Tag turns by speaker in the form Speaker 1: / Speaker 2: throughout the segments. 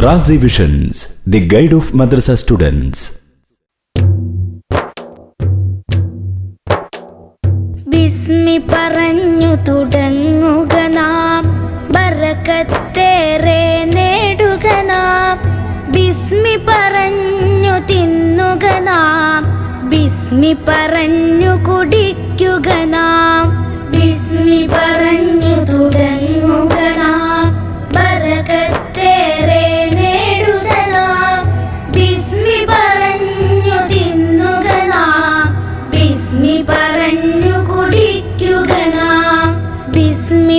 Speaker 1: Razi visions the guide of madrasa students
Speaker 2: ബിസ്മി പറഞ്ഞു തുടങ്ങുക നാം. ബറക്കത്തേറെ നേടുക നാം. ബിസ്മി പറഞ്ഞു തിന്നുക നാം. ബിസ്മി പറഞ്ഞു കുടിക്കുക നാം. ബിസ്മി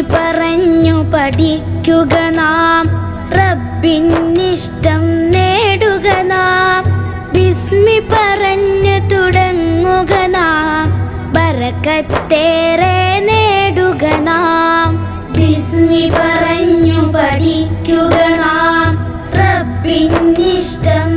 Speaker 2: പറഞ്ഞു പഠിക്കുക നാം. റബ്ബിനിഷ്ടം നേടുക നാം. ബിസ്മി പറഞ്ഞു തുടങ്ങുക നാം. ബറക്കത്തേറെ നേടുക നാം. ബിസ്മി പറഞ്ഞു പഠിക്കുക നാം. റബ്ബിനിഷ്ടം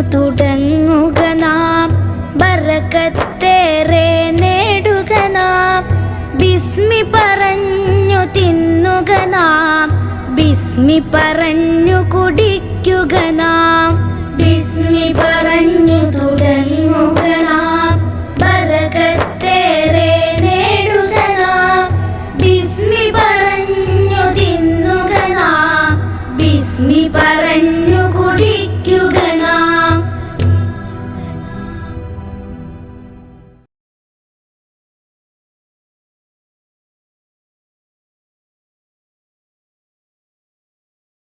Speaker 2: തുടങ്ങുക നാം. ബറക്കത്തേറെ നേടുക നാം. ബിസ്മി പറഞ്ഞു തിന്നുക നാം. ബിസ്മി പറഞ്ഞു കുടിക്കുക നാം. ബിസ്മി പറഞ്ഞു തുടങ്ങുക നാം. ബറക്കത്തേറെ നേടുക നാം. ബിസ്മി പറഞ്ഞു തിന്നുക നാം. ബിസ്മി പറഞ്ഞു